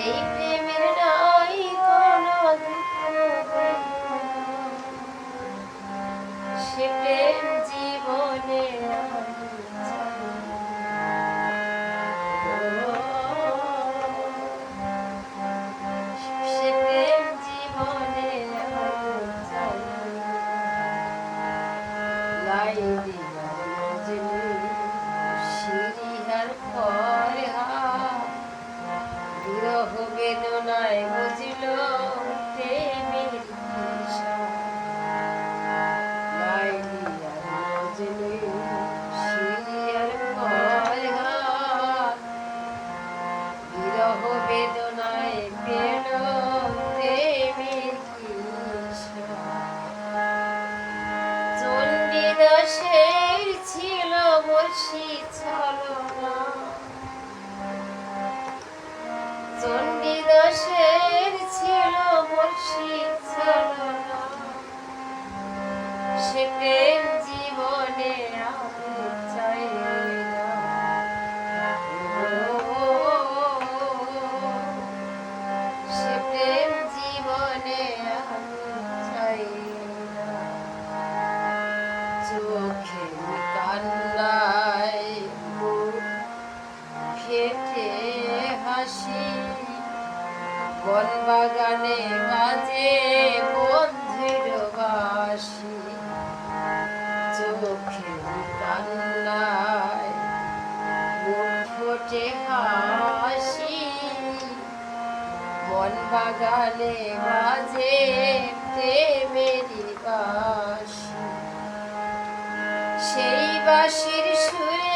যেই প্রেমের নাই কোনো সে প্রেম জীবনে Thank you. বিরহ বেদনায় বুঝিল বনবাগানে মাঝে বন্ধুর বাসি, চোখে কান্নায় বুক ফোটে হাসি। বন মাঝে প্রেমের বাসি। সেই বাসির সুরে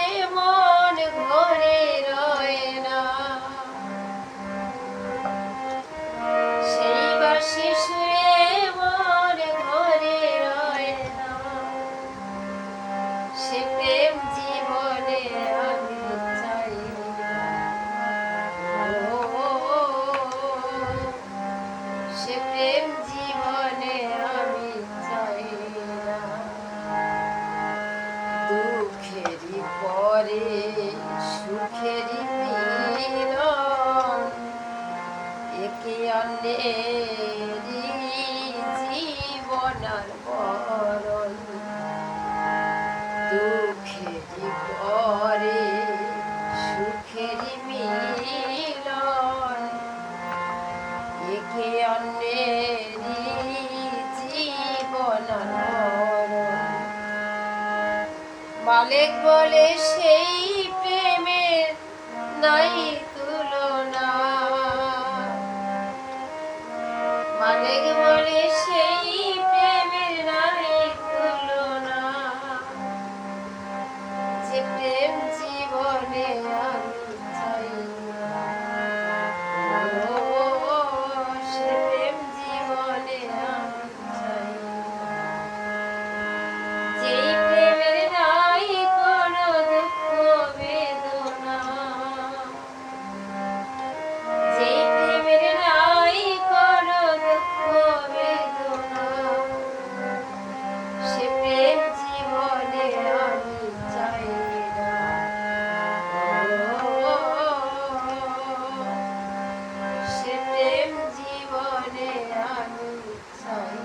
দুঃখেরই পরে সুখেরই পীড়ন একে অন্যেরই জীবনার পর। মালিক বলে সেই প্রেম জীবনে আমি চাই না। সে প্রেম জীবনে আমি চাই